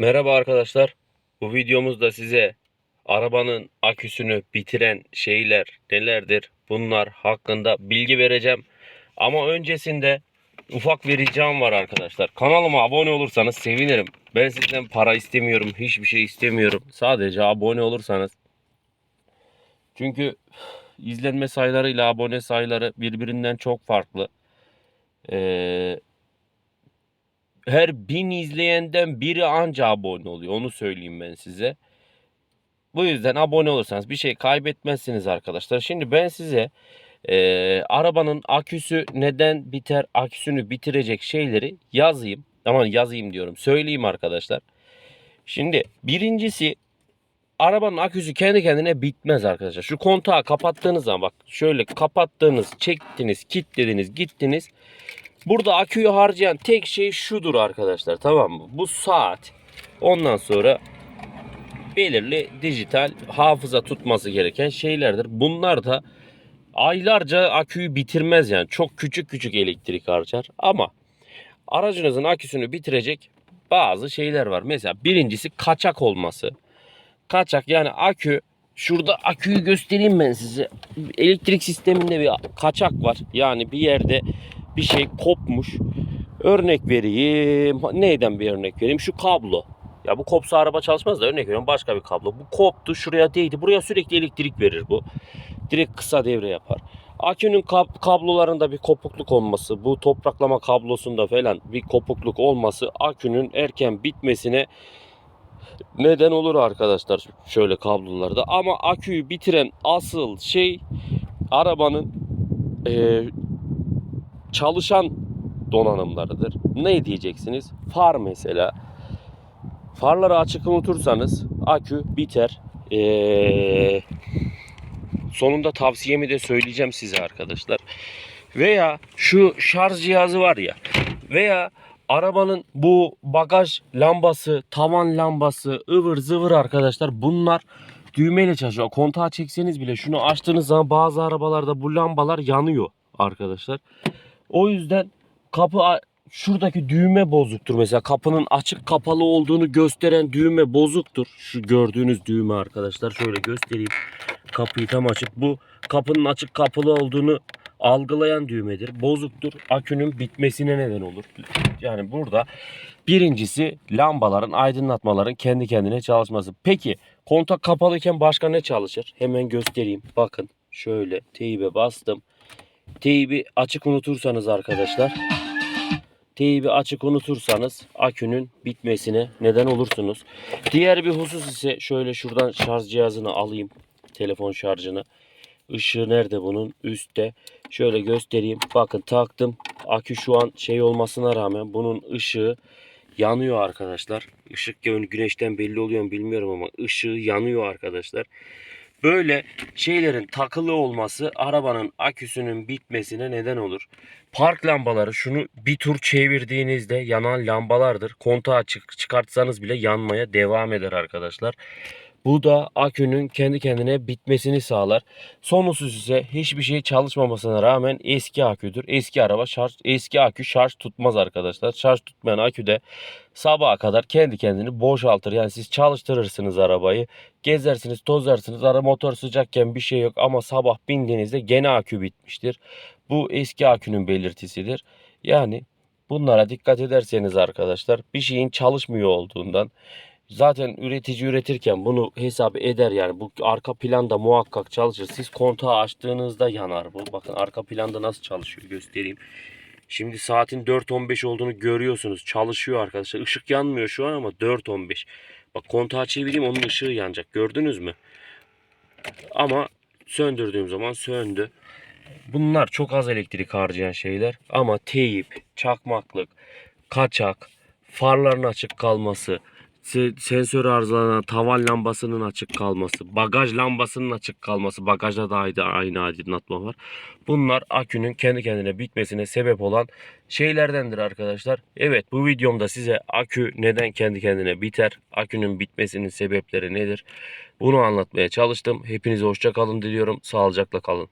Merhaba arkadaşlar. Bu videomuzda size arabanın aküsünü bitiren şeyler nelerdir? Bunlar hakkında bilgi vereceğim. Ama öncesinde ufak bir ricam var arkadaşlar. Kanalıma abone olursanız sevinirim. Ben sizden para istemiyorum, hiçbir şey istemiyorum. Sadece abone olursanız. Çünkü izlenme sayılarıyla abone sayıları birbirinden çok farklı. Ee, her bin izleyenden biri anca abone oluyor. Onu söyleyeyim ben size. Bu yüzden abone olursanız bir şey kaybetmezsiniz arkadaşlar. Şimdi ben size eee, arabanın aküsü neden biter, aküsünü bitirecek şeyleri yazayım. Aman yazayım diyorum. Söyleyeyim arkadaşlar. Şimdi birincisi arabanın aküsü kendi kendine bitmez arkadaşlar. Şu kontağı kapattığınız zaman bak şöyle kapattığınız, çektiniz, kilitlediniz, gittiniz. Burada aküyü harcayan tek şey şudur arkadaşlar tamam mı? Bu saat. Ondan sonra belirli dijital hafıza tutması gereken şeylerdir. Bunlar da aylarca aküyü bitirmez yani. Çok küçük küçük elektrik harcar. Ama aracınızın aküsünü bitirecek bazı şeyler var. Mesela birincisi kaçak olması. Kaçak yani akü Şurada aküyü göstereyim ben size. Elektrik sisteminde bir kaçak var. Yani bir yerde bir şey kopmuş. Örnek vereyim. Neyden bir örnek vereyim? Şu kablo. Ya bu kopsa araba çalışmaz da örnek veriyorum başka bir kablo. Bu koptu şuraya değdi. Buraya sürekli elektrik verir bu. Direkt kısa devre yapar. Akünün kab- kablolarında bir kopukluk olması, bu topraklama kablosunda falan bir kopukluk olması akünün erken bitmesine neden olur arkadaşlar şöyle kablolarda. Ama aküyü bitiren asıl şey arabanın eee, çalışan donanımlarıdır. Ne diyeceksiniz? Far mesela. Farları açık unutursanız akü biter. Eee, sonunda tavsiyemi de söyleyeceğim size arkadaşlar. Veya şu şarj cihazı var ya veya arabanın bu bagaj lambası, tavan lambası, ıvır zıvır arkadaşlar bunlar düğmeyle çalışıyor. Kontağı çekseniz bile şunu açtığınız zaman bazı arabalarda bu lambalar yanıyor arkadaşlar. O yüzden kapı şuradaki düğme bozuktur. Mesela kapının açık kapalı olduğunu gösteren düğme bozuktur. Şu gördüğünüz düğme arkadaşlar. Şöyle göstereyim. Kapıyı tam açık. Bu kapının açık kapalı olduğunu algılayan düğmedir. Bozuktur. Akünün bitmesine neden olur. Yani burada birincisi lambaların, aydınlatmaların kendi kendine çalışması. Peki kontak kapalıyken başka ne çalışır? Hemen göstereyim. Bakın şöyle teybe bastım. Teybi açık unutursanız arkadaşlar teybi açık unutursanız akünün bitmesine neden olursunuz. Diğer bir husus ise şöyle şuradan şarj cihazını alayım. Telefon şarjını. Işığı nerede bunun? Üstte. Şöyle göstereyim. Bakın taktım. Akü şu an şey olmasına rağmen bunun ışığı yanıyor arkadaşlar. Işık güneşten belli oluyor mu bilmiyorum ama ışığı yanıyor arkadaşlar. Böyle şeylerin takılı olması arabanın aküsünün bitmesine neden olur. Park lambaları şunu bir tur çevirdiğinizde yanan lambalardır. Kontağı çık çıkartsanız bile yanmaya devam eder arkadaşlar. Bu da akünün kendi kendine bitmesini sağlar. Son husus ise hiçbir şey çalışmamasına rağmen eski aküdür. Eski araba şarj, eski akü şarj tutmaz arkadaşlar. Şarj tutmayan akü de sabaha kadar kendi kendini boşaltır. Yani siz çalıştırırsınız arabayı, gezersiniz, tozarsınız. Ara motor sıcakken bir şey yok ama sabah bindiğinizde gene akü bitmiştir. Bu eski akünün belirtisidir. Yani bunlara dikkat ederseniz arkadaşlar bir şeyin çalışmıyor olduğundan Zaten üretici üretirken bunu hesap eder yani bu arka planda muhakkak çalışır. Siz kontağı açtığınızda yanar bu. Bakın arka planda nasıl çalışıyor göstereyim. Şimdi saatin 4.15 olduğunu görüyorsunuz. Çalışıyor arkadaşlar. Işık yanmıyor şu an ama 4.15. Bak kontağı çevireyim onun ışığı yanacak. Gördünüz mü? Ama söndürdüğüm zaman söndü. Bunlar çok az elektrik harcayan şeyler ama teyip, çakmaklık, kaçak, farların açık kalması, se- sensör arızalanan tavan lambasının açık kalması, bagaj lambasının açık kalması, bagajda da aynı, aynı aydınlatma var. Bunlar akünün kendi kendine bitmesine sebep olan şeylerdendir arkadaşlar. Evet bu videomda size akü neden kendi kendine biter, akünün bitmesinin sebepleri nedir? Bunu anlatmaya çalıştım. Hepinize hoşça kalın diliyorum. Sağlıcakla kalın.